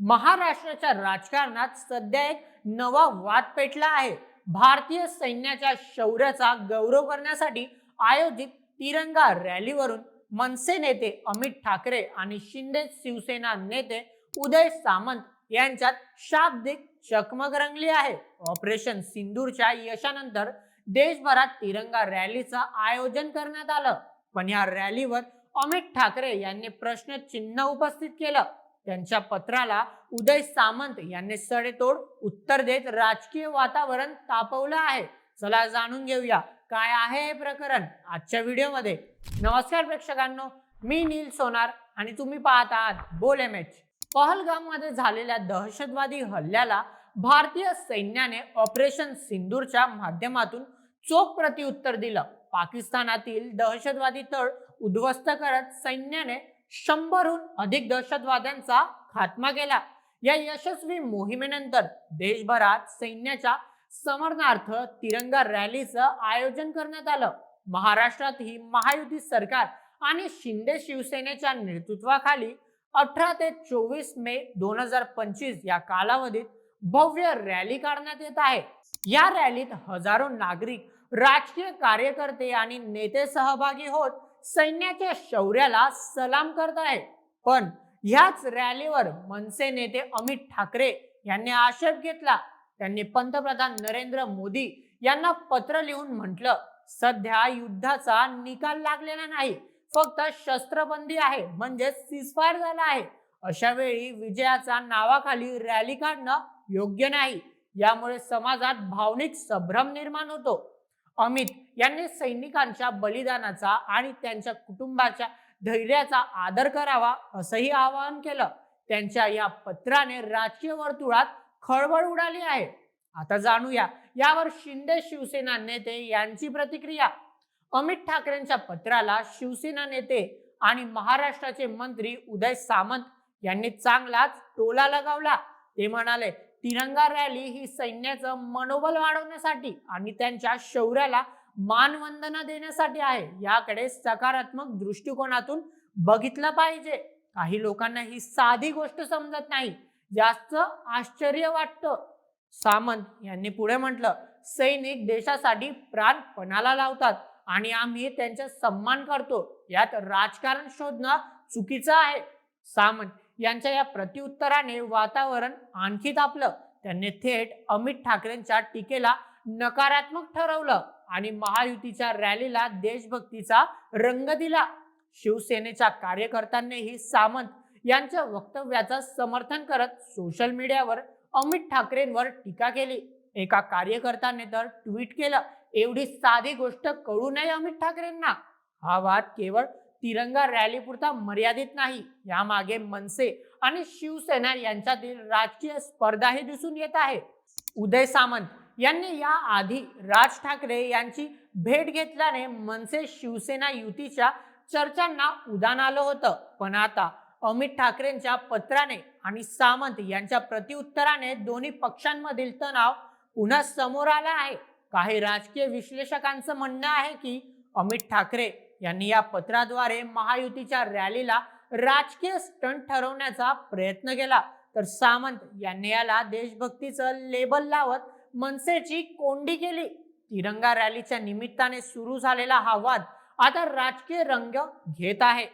महाराष्ट्राच्या राजकारणात सध्या एक नवा वाद पेटला आहे. भारतीय सैन्याच्या शौर्याचा गौरव करण्यासाठी आयोजित तिरंगा रॅलीवरून मनसे नेते अमित ठाकरे आणि शिंदे शिवसेना नेते उदय सामंत यांच्यात शाब्दिक चकमक रंगली आहे. ऑपरेशन सिंदूरच्या यशानंतर देशभरात तिरंगा रॅलीचं आयोजन करण्यात आलं. पण या रॅलीवर अमित ठाकरे यांनी प्रश्न चिन्ह उपस्थित केलं. त्यांच्या पत्राला उदय सामंत यांनी सडेतोड उत्तर देत राजकीय वातावरण तापवलं आहे. चला जाणून घेऊया काय आहे हे प्रकरण आजच्या व्हिडिओमध्ये. नमस्कार प्रेक्षकांनो मी नील सोनार आणि तुम्ही पाहत आहात बोल एम एच पहलगाममध्ये झालेल्या दहशतवादी हल्ल्याला भारतीय सैन्याने ऑपरेशन सिंदूरच्या माध्यमातून चोख प्रत्युत्तर दिलं. पाकिस्तानातील दहशतवादी तळ उद्ध्वस्त करत सैन्याने शंभरहून अधिक दहशतवाद्यांचा खात्मा केला. या यशस्वी मोहिमेनंतर देशभरात सैन्याच्या समरणार्थ तिरंगा रॅलीचं आयोजन करण्यात आलं. महाराष्ट्रातही महायुती सरकार आणि शिंदे शिवसेनेच्या नेतृत्वाखाली अठरा ते चोवीस मे दोन हजार पंचवीस या कालावधीत भव्य रॅली काढण्यात येत आहे. या रॅलीत हजारो नागरिक राजकीय कार्यकर्ते आणि नेते सहभागी होत सैन्याच्या शौर्याला सलाम करत आहे पण ह्याच रॅलीवर मनसे नेते अमित ठाकरे यांनी आक्षेप घेतला. त्यांनी पंतप्रधान नरेंद्र मोदी यांना पत्र लिहून म्हटलं सध्या युद्धाचा निकाल लागलेला नाही. फक्त शस्त्रबंदी आहे म्हणजे सिसफायर झाला आहे. अशा वेळी विजयाचा नावाखाली रॅली काढणं योग्य नाही. यामुळे समाजात भावनिक संभ्रम निर्माण होतो. अमित यांनी सैनिकांच्या बलिदानाचा आणि त्यांच्या कुटुंबाच्या धैर्याचा आदर करावा असंही आवाहन केलं. त्यांच्या या पत्राने राजकीय वर्तुळात खळबळ उडाली आहे. आता जाणूया यावर शिंदे शिवसेना नेते यांची प्रतिक्रिया. अमित ठाकरेंच्या पत्राला शिवसेना नेते आणि महाराष्ट्राचे मंत्री उदय सामंत यांनी चांगलाच टोला लगावला. ते म्हणाले तिरंगा रॅली ही सैन्याचं मनोबल वाढवण्यासाठी आणि त्यांच्या शौर्याला मानवंदना देण्यासाठी आहे. याकडे सकारात्मक दृष्टिकोनातून बघितलं पाहिजे. काही लोकांना ही साधी गोष्ट समजत नाही. जास्त आश्चर्य वाटतं. सामंत यांनी पुढे म्हटलं सैनिक देशासाठी प्राण पणाला लावतात आणि आम्ही त्यांचा सन्मान करतो. यात राजकारण शोधणं चुकीचं आहे. सामंत यांच्या या प्रत्युत्तराने वातावरण आणखी तापलं त्यांनी थेट अमित ठाकरेंच्या टीकेला नकारात्मक ठरवलं आणि महायुतीच्या रॅलीला देशभक्तीचा रंग दिला. शिवसेनेच्या कार्यकर्त्यांनीही सामंत यांच्या वक्तव्याचं समर्थन करत सोशल मीडियावर अमित ठाकरेंवर टीका केली. एका कार्यकर्त्याने तर ट्विट केलं एवढी साधी गोष्ट कळू नये अमित ठाकरेंना. हा वाद केवळ तिरंगा रॅली पुरता मर्यादित नाही. यामागे मनसे आणि शिवसेना यांच्यातील राजकीय स्पर्धाही दिसून येत आहे. उदय सामंत यांनी या आधी राज ठाकरे यांची भेट घेतल्याने मनसे शिवसेना युतीच्या चर्चांना उदान आलं होतं. पण आता अमित ठाकरेंच्या पत्राने आणि सामंत यांच्या प्रतिउत्तराने दोन्ही पक्षांमधील तणाव पुन्हा समोर आला आहे. काही राजकीय विश्लेषकांचं म्हणणं आहे की अमित ठाकरे यांनी या पत्राद्वारे महायुतीच्या रॅलीला राजकीय स्टंट ठरवण्याचा प्रयत्न केला. तर सामंत यांनी याला देशभक्तीचं लेबल लावत मनसेची कोंडी केली. तिरंगा रॅलीच्या निमित्ताने सुरू झालेला हा वाद आता राजकीय रंग घेत आहे.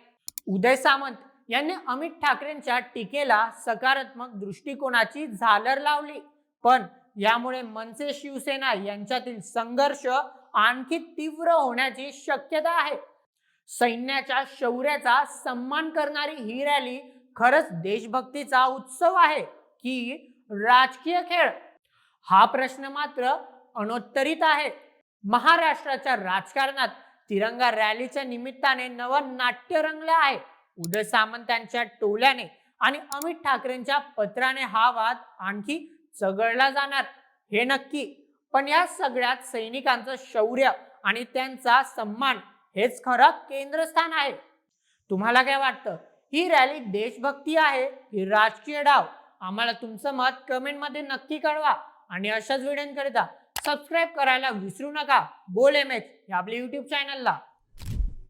उदय सामंत यांनी अमित ठाकरेंच्या टीकेला सकारात्मक दृष्टिकोनाची झालर लावली. पण यामुळे मनसे शिवसेना यांच्यातील संघर्ष आणखी तीव्र होण्याची शक्यता आहे. सैन्याच्या शौर्याचा सन्मान करणारी ही रॅली खरंच देशभक्तीचा उत्सव आहे की राजकीय खेळ? हा प्रश्न मात्र अनोत्तरित आहे. महाराष्ट्राच्या राजकारणात तिरंगा रॅलीच्या निमित्ताने नवं नाट्य रंगलं आहे. उदय सामंत यांच्या टोल्याने आणि अमित ठाकरेंच्या पत्राने हा वाद आणखी चघळला जाणार. हे नक्की. पण या सगळ्यात सैनिकांचं शौर्य आणि त्यांचा सन्मान हेच खरं केंद्रस्थान आहे. तुम्हाला काय वाटतं? ही रॅली देशभक्ती आहे की राजकीय डाव? आम्हाला तुमचं मत कमेंटमध्ये नक्की कळवा आणि अशाच व्हिडिओंकरिता सबस्क्राईब करायला विसरू नका. बोल एम एच या आपल्या युट्यूब चॅनलला